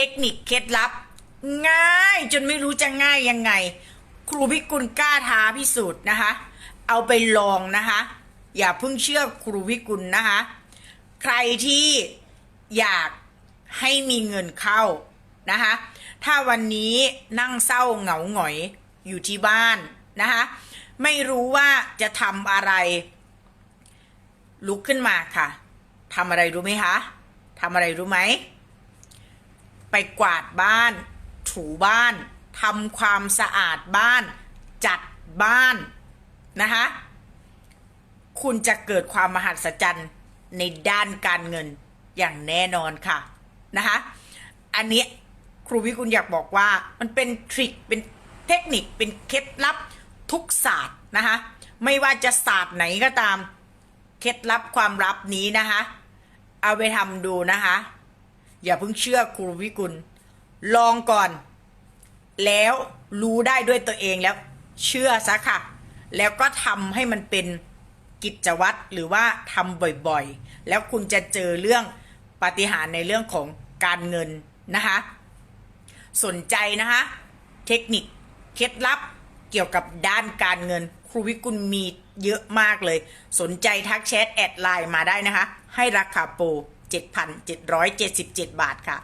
เทคนิคเคล็ดลับ ง่ายจนไม่รู้จะง่ายยังไง ครูพิกุลกล้าท้าพิสูจน์นะคะ เอาไปลองนะคะ อย่าเพิ่งเชื่อครูพิกุลนะคะ ใครที่อยากให้มีเงินเข้านะคะ ถ้าวันนี้นั่งเศร้าเหงาหงอยอยู่ที่บ้านนะคะ ไม่รู้ว่าจะทำอะไร ลุกขึ้นมาค่ะทำอะไรรู้ไหมคะทำอะไรรู้ไหม ไปกวาดบ้าน ถูบ้านทำความสะอาดบ้าน จัดบ้านนะคะคุณจะเกิดความมหัศจรรย์ในด้านการเงินอย่างแน่นอนค่ะนะคะอันนี้ครูวิกุลอยากบอกว่ามันเป็นทริคเป็นเทคนิคเป็นเคล็ดลับทุกศาสตร์นะคะไม่ว่าจะศาสตร์ไหนก็ตาม เคล็ดลับความลับนี้นะคะเอาไปทำดูนะคะ อย่าเพิ่งเชื่อครูวิกุล ลองก่อน แล้วรู้ได้ด้วยตัวเองแล้ว เชื่อซะค่ะ แล้วก็ทำให้มันเป็นกิจวัตรหรือว่าทำบ่อยๆ แล้วคุณจะเจอเรื่องปฏิหารในเรื่องของการเงินนะคะ สนใจนะคะ เทคนิคเคล็ดลับเกี่ยวกับด้านการเงิน ครูวิกุลมีเยอะมากเลย สนใจทักแชทแอดไลน์มาได้นะคะ ให้ราคาโปร 7,777 บาทค่ะ